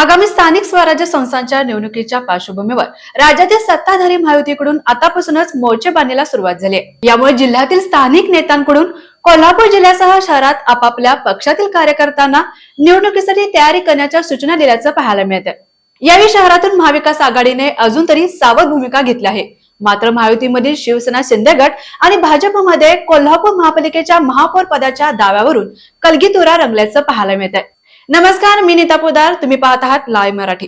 आगामी स्थानिक स्वराज्य संस्थांच्या निवडणुकीच्या पार्श्वभूमीवर राज्यातील सत्ताधारी महायुतीकडून आतापासूनच मोर्चे बांधण्याला सुरुवात झाली आहे. यामुळे जिल्ह्यातील स्थानिक नेत्यांकडून कोल्हापूर जिल्ह्यासह शहरात आपापल्या पक्षातील कार्यकर्त्यांना निवडणुकीसाठी तयारी करण्याच्या सूचना दिल्याचं पाहायला मिळतं यावेळी शहरातून महाविकास आघाडीने अजून तरी सावध भूमिका घेतली आहे. मात्र महायुतीमधील शिवसेना शिंदे गट आणि भाजपमध्ये कोल्हापूर महापालिकेच्या महापौर पदाच्या दाव्यावरून कलगीतुरा रंगल्याचं पाहायला मिळत आहे नमस्कार मी नीता पोदार. तुम्ही पाहत आहात लाईव्ह मराठी.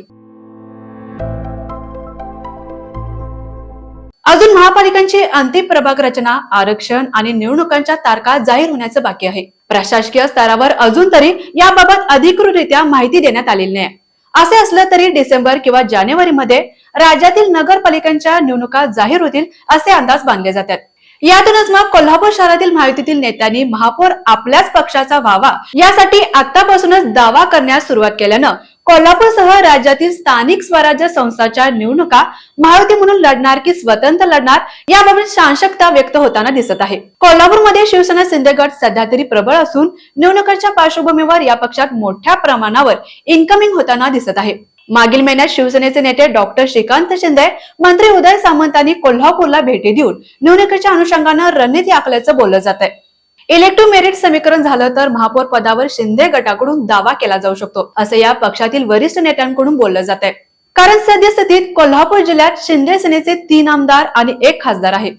अजून महापालिकांची अंतिम प्रभाग रचना आरक्षण आणि निवडणुकांच्या तारखा जाहीर होण्याचं बाकी आहे. प्रशासकीय स्तरावर अजून तरी याबाबत अधिकृतरित्या माहिती देण्यात आलेली नाही. असे असलं तरी डिसेंबर किंवा जानेवारीमध्ये राज्यातील नगरपालिकांच्या निवडणुका जाहीर होतील असे अंदाज बांधले जातात. यातूनच मग कोल्हापूर शहरातील महायुतीतील नेत्यांनी महापौर आपल्याच पक्षाचा व्हावा यासाठी आतापासूनच दावा करण्यास सुरुवात केल्यानं कोल्हापूरसह राज्यातील स्थानिक स्वराज्य संस्थाच्या निवडणुका महायुती म्हणून लढणार की स्वतंत्र लढणार याबाबत शांशकता व्यक्त होताना दिसत आहे. कोल्हापूरमध्ये शिवसेना सिंधगड सध्या तरी प्रबळ असून निवडणुकांच्या पार्श्वभूमीवर या पक्षात मोठ्या प्रमाणावर इन्कमिंग होताना दिसत आहे. मागील महिन्यात शिवसेनेचे नेते डॉक्टर श्रीकांत शिंदे मंत्री उदय सामंतांनी कोल्हापूरला भेटी देऊन निवडणुकीच्या अनुषंगानं रणनीती आखल्याचं बोललं जात आहे इलेक्ट्रो मेरिट समीकरण झालं तर महापौर पदावर शिंदे गटाकडून दावा केला जाऊ शकतो असं या पक्षातील वरिष्ठ नेत्यांकडून बोललं जात आहे कारण सद्यस्थितीत कोल्हापूर जिल्ह्यात शिंदे सेनेचे तीन आमदार आणि एक खासदार आहे.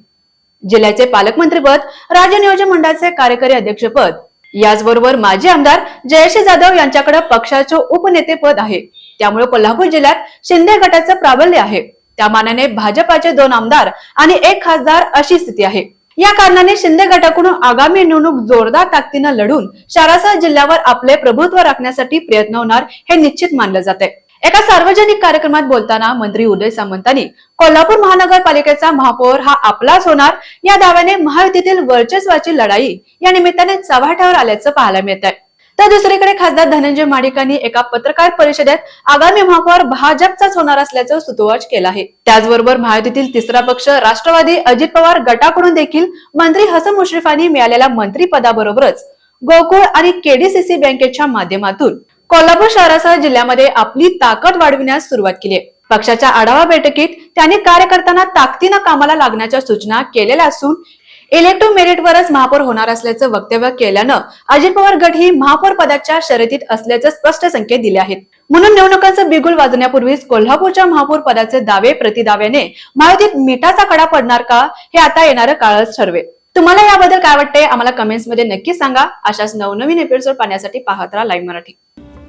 जिल्ह्याचे पालकमंत्रीपद राज्य नियोजन मंडळाचे कार्यकारी अध्यक्षपद याचबरोबर माजी आमदार जयश्री जाधव यांच्याकडे पक्षाचे उपनेतेपद आहे. त्यामुळे कोल्हापूर जिल्ह्यात शिंदे गटाचं प्राबल्य आहे. त्या मानाने भाजपाचे दोन आमदार आणि एक खासदार अशी स्थिती आहे. या कारणाने शिंदे गटाकडून आगामी निवडणूक जोरदार ताकदीनं लढून शारासह जिल्ह्यावर आपले प्रभुत्व राखण्यासाठी प्रयत्न होणार हे निश्चित मानलं जाते एका सार्वजनिक कार्यक्रमात बोलताना मंत्री उदय सामंतांनी कोल्हापूर महानगरपालिकेचा महापौर हा आपलाच होणार या दाव्याने महायुतीतील वर्चस्वाची लढाई या निमित्ताने चव्हाट्यावर आल्याचं पाहायला मिळत आहे तर दुसरीकडे खासदार धनंजय माडिकांनी एका पत्रकार परिषदेत आगामी महापौर भाजपचाच होणार असल्याचं सुतोवाच केलं आहे. त्याचबरोबर महायुतीतील तिसरा पक्ष राष्ट्रवादी अजित पवार गटाकडून देखील मंत्री हसन मुश्रीफांनी मिळालेल्या मंत्रीपदाबरोबरच गोकुळ आणि केडीसीसी बँकेच्या माध्यमातून कोल्हापूर शहरासह जिल्ह्यामध्ये आपली ताकद वाढविण्यास सुरुवात केली आहे. पक्षाच्या आढावा बैठकीत त्यांनी कार्यकर्त्यांना ताकदीनं कामाला लागण्याच्या सूचना केलेल्या असून इलेक्ट्रो मेरिटवरच महापौर होणार असल्याचं वक्तव्य केल्यानं अजित पवार गट ही महापौर पदाच्या शर्यतीत असल्याचे स्पष्ट संकेत दिले आहेत. म्हणून निवडणुकांचं बिगुल वाजण्यापूर्वीच कोल्हापूरच्या महापौर पदाचे दावे प्रतिदाव्याने महायुतीत मिठाचा कडा पडणार का हे आता येणारं काळच ठरवेल तुम्हाला याबद्दल काय वाटतंय? आम्हाला कमेंट्समध्ये नक्की सांगा. अशाच नवनवीन एपिसोड पाहण्यासाठी पाहत राहा लाईव्ह मराठी.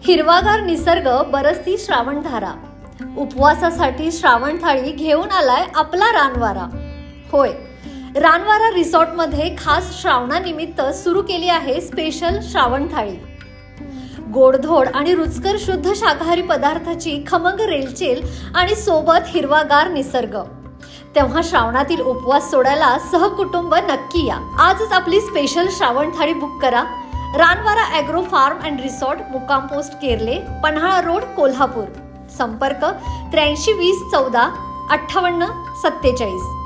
हिरवागार निसर्ग बरसती श्रावणधारा. उपवासासाठी श्रावण थाळी घेऊन आलाय आपला रानवारा. होय रानवारा रिसॉर्टमध्ये खास श्रावणानिमित्त सुरू केली आहे स्पेशल श्रावण थाळी. गोडधोड आणि रुचकर शुद्ध शाकाहारी पदार्थाची खमंग रेलचेल आणि सोबत हिरवागार निसर्ग. तेव्हा श्रावणातील उपवास सोडायला सहकुटुंब नक्की या. आजच आपली स्पेशल श्रावण थाळी बुक करा. Ranwara agro farm and resort मुक्काम पोस्ट केरले पन्हाळा रोड कोल्हापूर. संपर्क त्र्याऐंशी वीस चौदा अठ्ठावन्न सत्तेचाळीस.